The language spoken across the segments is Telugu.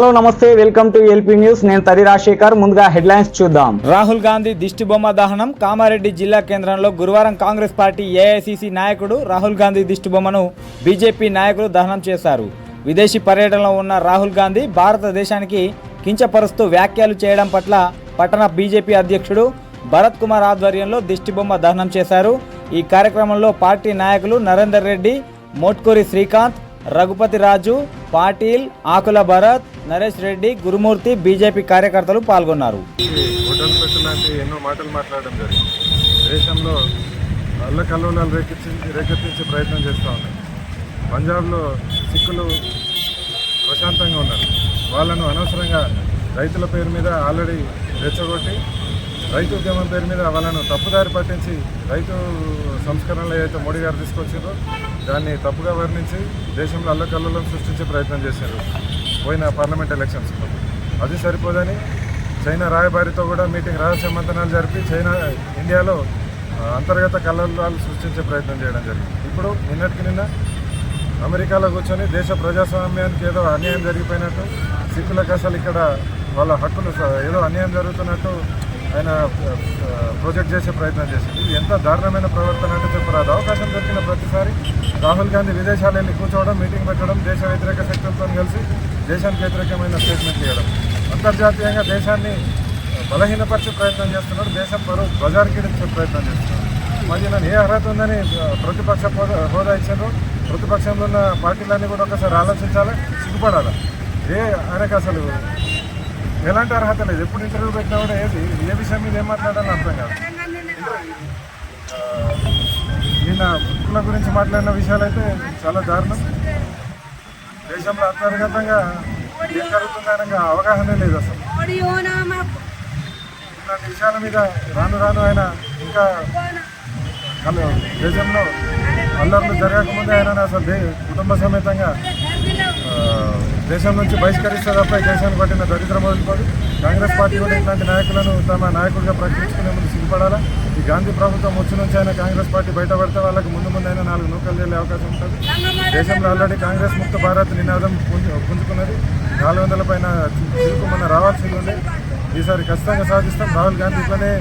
హలో నమస్తే వెల్కమ్ టు ఎల్పీ న్యూస్. నేను తరి రాజశేఖర్. ముందుగా హెడ్లైన్స్ చూద్దాం. రాహుల్ గాంధీ దిష్టిబొమ్మ దహనం కామారెడ్డి జిల్లా కేంద్రంలో గురువారం కాంగ్రెస్ పార్టీ ఏఐసిసి నాయకుడు రాహుల్ గాంధీ దిష్టిబొమ్మను బీజేపీ నాయకులు దహనం చేశారు. విదేశీ పర్యటనలో ఉన్న రాహుల్ గాంధీ భారతదేశానికి కించపరుస్తూ వ్యాఖ్యలు చేయడం పట్ల పట్టణ బీజేపీ అధ్యక్షుడు భరత్ కుమార్ ఆధ్వర్యంలో దిష్టిబొమ్మ దహనం చేశారు. ఈ కార్యక్రమంలో పార్టీ నాయకులు నరేందర్ రెడ్డి మోట్కూరి శ్రీకాంత్ రఘుపతి రాజు పాటిల్ ఆకుల భరత్ నరేష్ రెడ్డి గురుమూర్తి బీజేపీ కార్యకర్తలు పాల్గొన్నారు. పెట్టు ఎన్నో మాటలు మాట్లాడడం జరిగింది. దేశంలో అల్లకల్లోలాలు రేకెత్తించి రేకెత్తించే ప్రయత్నం చేస్తూ ఉన్నారు. పంజాబ్లో సిక్కులు ప్రశాంతంగా ఉన్నారు. వాళ్ళను అనవసరంగా రైతుల పేరు మీద ఆల్రెడీ రెచ్చగొట్టి రైతు ఉద్యమం పేరు మీద వాళ్ళను తప్పుదారి పట్టించి రైతు సంస్కరణలు ఏదైతే మోడీ గారు తీసుకొచ్చారో దాన్ని తప్పుగా వర్ణించి దేశంలో అల్లకల్లోలం సృష్టించే ప్రయత్నం చేశారు పోయిన పార్లమెంట్ ఎలక్షన్స్ అది సరిపోదని చైనా రాయబారితో కూడా మీటింగ్ రహస్య మంతనాలు జరిపి చైనా ఇండియాలో అంతర్గత కలలాలు సృష్టించే ప్రయత్నం చేయడం జరిగింది. ఇప్పుడు నిన్నటికి నిన్న అమెరికాలో కూర్చొని దేశ ప్రజాస్వామ్యానికి ఏదో అన్యాయం జరిగిపోయినట్టు సిక్కులకు అసలు ఇక్కడ వాళ్ళ హక్కులు ఏదో అన్యాయం జరుగుతున్నట్టు ఆయన ప్రొజెక్ట్ చేసే ప్రయత్నం చేసింది. ఇది ఎంత దారుణమైన ప్రవర్తన అంటే చెప్పరాదు అవకాశం దొరికిన ప్రతిసారి రాహుల్ గాంధీ విదేశాలు వెళ్ళి కూర్చోవడం మీటింగ్ పెట్టడం దేశ వ్యతిరేక శక్తులతో కలిసి దేశానికి వ్యతిరేకమైన స్టేట్మెంట్ చేయడం అంతర్జాతీయంగా దేశాన్ని బలహీనపరిచే ప్రయత్నం చేస్తున్నాడు. దేశం పరువు బజార్కి ప్రయత్నం చేస్తున్నాడు. మరి నన్ను ఏ అర్హత ఉందని ప్రతిపక్ష హోదా హోదా ఇచ్చారు? ప్రతిపక్షంలో ఉన్న పార్టీలన్నీ కూడా ఒకసారి ఆలోచించాలి? సిగ్గుపడాలి? ఏ ఆయనకు అసలు ఎలాంటి అర్హత లేదు. ఎప్పుడు ఇంటర్వ్యూ పెట్టినా కూడా ఏది? ఏ విషయం మీద ఏం మాట్లాడాలని అర్థం కాదు. ఆ, నిన్న హక్కుల గురించి మాట్లాడిన విషయాలు అయితే చాలా దారుణం. దేశంలో అంతర్గతంగా ఏం జరుగుతుందనే అవగాహన లేదు అసలు. ఇలాంటి విషయాల మీద రాను రాను ఆయన ఇంకా దేశంలో అల్లర్లు జరగకముందే ఆయన అసలు కుటుంబ సమేతంగా దేశం నుంచి బహిష్కరిస్తే తప్ప దేశాన్ని పట్టిన దరిద్రం వదులుకోదు. కాంగ్రెస్ పార్టీ కూడా ఇట్లాంటి నాయకులను తమ నాయకుడిగా ప్రకటించుకునే ముందు సిగ్గుపడాలా? ఈ గాంధీ ప్రభుత్వం వచ్చి నుంచి ఆయన కాంగ్రెస్ పార్టీ బయటపడితే వాళ్ళకి ముందు ముందు అయినా నాలుగు నూకలు వెళ్ళే అవకాశం ఉంటుంది. దేశంలో ఆల్రెడీ కాంగ్రెస్ ముక్త భారత్ నినాదం పుంజుకున్నది. నాలుగు వందల పైన చిరుకుమన్న రావాల్సింది ఉంది. ఈసారి ఖచ్చితంగా సాధిస్తాం. రాహుల్ గాంధీ ఇట్లనే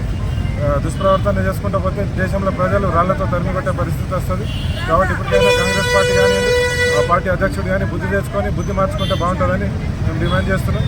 దుష్ప్రవర్తన చేసుకుంటూ పోతే దేశంలో ప్రజలు రాళ్ళతో తరిమి కొట్టే పరిస్థితి వస్తుంది. కాబట్టి ఇప్పటికైనా కాంగ్రెస్ పార్టీ కానీ ఆ పార్టీ అధ్యక్షుడు కానీ బుద్ధి తెచ్చుకొని బుద్ధి మార్చుకుంటే బాగుంటుందని మేము డిమాండ్ చేస్తున్నాం.